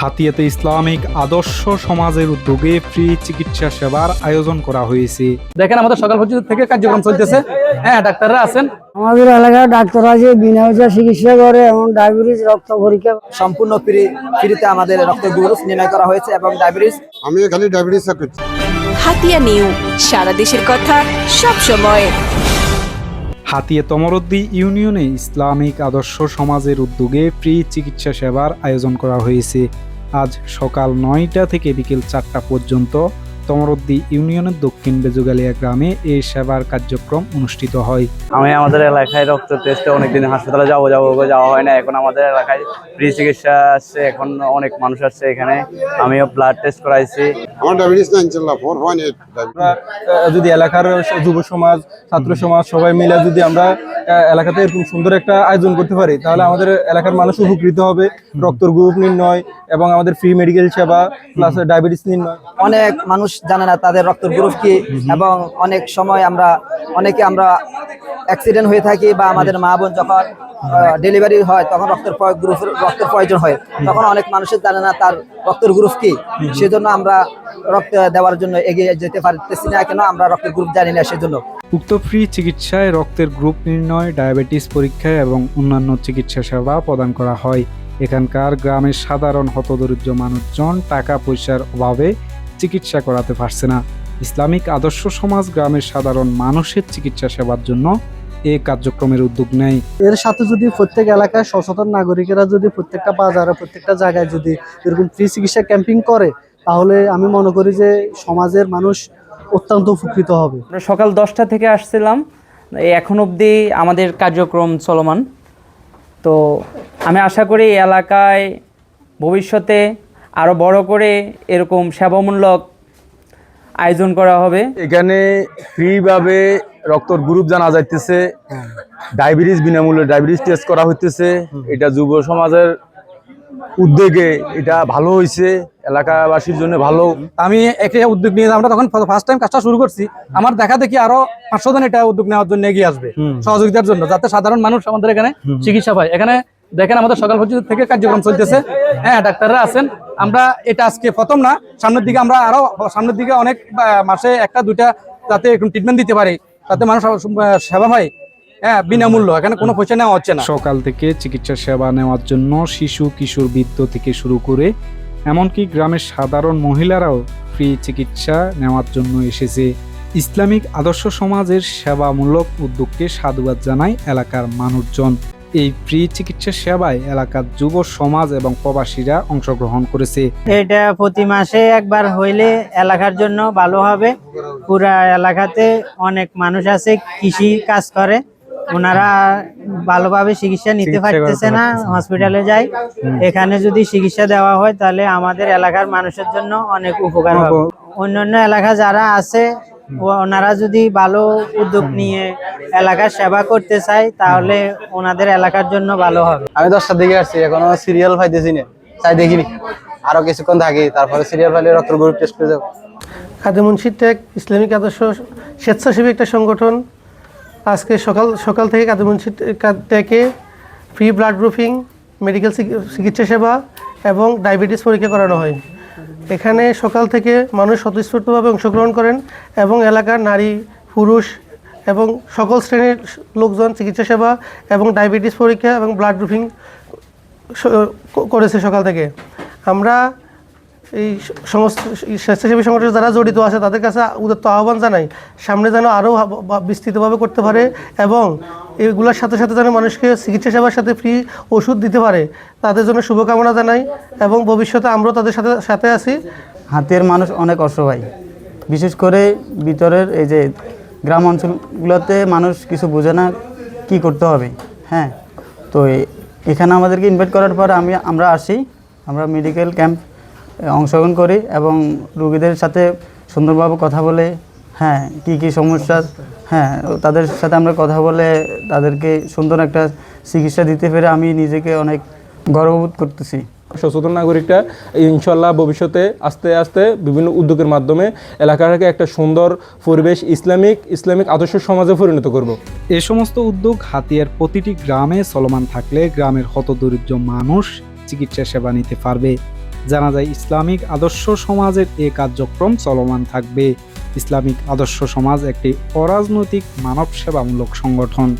হাতিয়াতে Islamic আদর্শ সমাজের উদ্যোগে ফ্রি চিকিৎসা সেবার আয়োজন করা হয়েছে। দেখেন আমাদের সকাল পর্যন্ত থেকে কার্যক্রম চলতেছে। হ্যাঁ ডাক্তাররা আছেন। আমাদের এলাকার ডাক্তাররা যে বিনামূল্যে চিকিৎসা করে এবং ডায়াবেটিস রক্ত পরীক্ষা সম্পূর্ণ ফ্রি ফ্রিতে আমাদের রক্তের গ্রুপ নির্ণয় করা হয়েছে এবং ডায়াবেটিস আমি এখানে ডায়াবেটিস চেক করছি হাতিয়া নিউ সারা দেশের কথা সব সময়। হাতিয়া তমরদ্দি ইউনিয়নে ইসলামিক আদর্শ সমাজের উদ্যোগে ফ্রি চিকিৎসা সেবার আয়োজন করা হয়েছে। আজ সকাল নয়টা থেকে বিকেল চারটা পর্যন্ত তমরদ্দি ইউনিয়নের দক্ষিণ বেজুগালিয়া গ্রামে এই সেবার কার্যক্রম অনুষ্ঠিত হয়। আমি আমাদের এলাকায় রক্ত টেস্টে অনেকদিন হাসপাতালে যাব যাব যাওয়া হয় না। এখন আমাদের এলাকায় ফ্রি চিকিৎসা আসছে এখন অনেক মানুষ আসছে এখানে। আমিও ব্লাড টেস্ট করাইছি। আমার ডায়াবেটিস না ইনশাল্লাহ ফোর পয়েন্ট এইট যদি এলাকার যুব সমাজ ছাত্র সমাজ সবাই মিলে যদি আমরা এলাকাতে এরকম সুন্দর একটা আয়োজন করতে পারি তাহলে আমাদের এলাকার মানুষ উপকৃত হবে। রক্তর গ্রুপ নির্ণয় এবং আমাদের ফ্রি মেডিকেল সেবা প্লাস ডায়াবেটিস নির্ণয়। অনেক মানুষ জানে না তাদের রক্তের গ্রুপ কি এবং অনেক সময় আমরা অনেকে আমরা অ্যাক্সিডেন্ট হয়ে থাকি বা আমাদের মা বোন যখন ডেলিভারি হয় তখন রক্তের গ্রুপ রক্তের প্রয়োজন হয়। তখন অনেক মানুষের জানে না তার রক্তের গ্রুপ কি। সেজন্য আমরা রক্ত দেওয়ার জন্য এগিয়ে যেতে পারতেছি না কেন আমরা রক্তের গ্রুপ জানি না সেজন্য। উক্ত ফ্রি চিকিৎসায় রক্তের গ্রুপ নির্ণয় ডায়াবেটিস পরীক্ষা এবং অন্যান্য চিকিৎসা সেবা প্রদান করা হয়। এখানকার গ্রামের সাধারণ হতদরিদ্র মানুষজন টাকা পয়সার অভাবে চিকিৎসা করাতে পারছে না। ইসলামিক আদর্শ সমাজ গ্রামের সাধারণ মানুষের চিকিৎসা সেবার জন্য এই কার্যক্রমের উদ্যোগ নেয়। এর সাথে যদি প্রত্যেক এলাকায় সচেতন নাগরিকেরা যদি প্রত্যেকটা বাজারে প্রত্যেকটা জায়গায় যদি এরকম ফ্রি চিকিৎসা ক্যাম্পিং করে তাহলে আমি মনে করি যে সমাজের মানুষ অত্যন্ত উপকৃত হবে। আমরা সকাল দশটা থেকে আসছিলাম। এই এখন অবধি আমাদের কার্যক্রম চলমান। তো আমি আশা করি এই এলাকায় ভবিষ্যতে আরও বড় করে এরকম সেবামূলক আয়োজন করা হবে। এখানে ফ্রিভাবে রক্তর গ্রুপ জানা যাইতেছে। ডায়াবেটিস বিনামূল্যে ডায়াবেটিস টেস্ট করা হইতেছে। এটা যুব সমাজের উদ্যোগে এটা ভালো হয়েছে এলাকাবাসীর জন্য ভালো। আমি একটা উদ্যোগ নিয়ে আমরা তখন ফার্স্ট টাইম কাজটা শুরু করছি। আমার দেখা দেখি আরও পাঁচশো জন এটা উদ্যোগ নেওয়ার জন্য এগিয়ে আসবে সহযোগিতার জন্য যাতে সাধারণ মানুষ আমাদের এখানে চিকিৎসা পায়। এখানে দেখেন আমাদের সকাল পর্যন্ত থেকে কার্যক্রম চলতেছে। হ্যাঁ ডাক্তাররা আছেন। আমরা এটা আজকে প্রথম না, সামনের দিকে আমরা আরও সামনের দিকে অনেক মাসে একটা, দুইটা যাতে ট্রিটমেন্ট দিতে পারি, তাতে মানুষ সেবা পায় হ্যাঁ বিনামূল্য, এখানে কোনো পয়সা নেওয়া সকাল থেকে চিকিৎসা সেবা নেওয়ার জন্য শিশু, কিশোর বৃদ্ধ থেকে শুরু করে এমনকি গ্রামের সাধারণ মহিলারাও ফ্রি চিকিৎসা নেওয়ার জন্য এসেছে। ইসলামিক আদর্শ সমাজের সেবামূলক উদ্যোগকে সাধুবাদ জানায় এলাকার মানুষজন। এই ফ্রি চিকিৎসা সেবায় এলাকার যুব সমাজ এবং প্রবাসীরা অংশগ্রহণ করেছে। এটা প্রতি মাসে একবার হইলে এলাকার জন্য ভালো হবে। পুরা এলাকাতে অনেক মানুষ আছে কৃষি কাজ করে। ওনারা ভালোভাবে চিকিৎসা নিতে পারতেছে না হসপিটালে যায়। এখানে যদি চিকিৎসা দেওয়া হয় তাহলে আমাদের এলাকার মানুষের জন্য অনেক উপকার হবে। অন্যান্য এলাকা যারা আছে ওনারা যদি ভালো উদ্যোগ নিয়ে এলাকার সেবা করতে চায় তাহলে ওনাদের এলাকার জন্য ভালো হবে। আমি দশটার দিকে আসছি এখনও সিরিয়াল পাইতেছি না। তাই দেখিনি। আরও কিছুক্ষণ থাকি তারপরে সিরিয়াল ফাইলে রক্তের গ্রুপ টেস্ট করে যাব কাদিমুন্সি টেক ইসলামিক আদর্শ স্বেচ্ছাসেবী একটা সংগঠন। আজকে সকাল সকাল থেকে কাদিমুন্সি টেকে ফ্রি ব্লাড গ্রুপিং মেডিকেল চিকিৎসা সেবা এবং ডায়াবেটিস পরীক্ষা করানো হয়। এখানে সকাল থেকে মানুষ স্বতঃস্ফূর্তভাবে অংশগ্রহণ করেন এবং এলাকার নারী, পুরুষ এবং সকল শ্রেণির লোকজন চিকিৎসা সেবা এবং ডায়াবেটিস পরীক্ষা এবং ব্লাড গ্রুপিং করেছে সকাল থেকে। আমরা এই সমস্ত স্বেচ্ছাসেবী সংগঠনে যারা জড়িত আছে, তাদের কাছে উদাত্ত আহ্বান জানাই, সামনে যেন আরও বিস্তৃতভাবে করতে পারে এবং এগুলোর সাথে সাথে যেন মানুষকে চিকিৎসা সেবার সাথে ফ্রি ওষুধ দিতে পারে, তাদের জন্য শুভকামনা জানাই এবং ভবিষ্যতে আমরাও তাদের সাথে সাথে আছি। হাতের মানুষ অনেক অসহায়। বিশেষ করে ভিতরের এই যে গ্রাম অঞ্চলগুলোতে মানুষ কিছু বোঝে না কী করতে হবে হ্যাঁ? তো এখানে আমাদেরকে ইনভাইট করার পর আমি, আমরা আসি, আমরা মেডিকেল ক্যাম্প অংশগ্রহণ করি এবং রুগীদের সাথে সুন্দরভাবে কথা বলে হ্যাঁ কি কি সমস্যা হ্যাঁ তাদের সাথে আমরা কথা বলে তাদেরকে সুন্দর একটা চিকিৎসা দিতে পেরে আমি নিজেকে অনেক গর্ববোধ করতেছি। সচেতন নাগরিকরা ইনশাল্লাহ ভবিষ্যতে আস্তে আস্তে বিভিন্ন উদ্যোগের মাধ্যমে এলাকাটাকে একটা সুন্দর পরিবেশ ইসলামিক ইসলামিক আদর্শ সমাজে পরিণত করব। এ সমস্ত উদ্যোগ হাতিয়ার প্রতিটি গ্রামে চলমান থাকলে গ্রামের হতদরিদ্র মানুষ চিকিৎসা সেবা নিতে পারবে। জানা যায় ইসলামিক আদর্শ সমাজের এ কার্যক্রম চলমান থাকবে। ইসলামিক আদর্শ সমাজ একটি অরাজনৈতিক মানব সেবামূলক সংগঠন।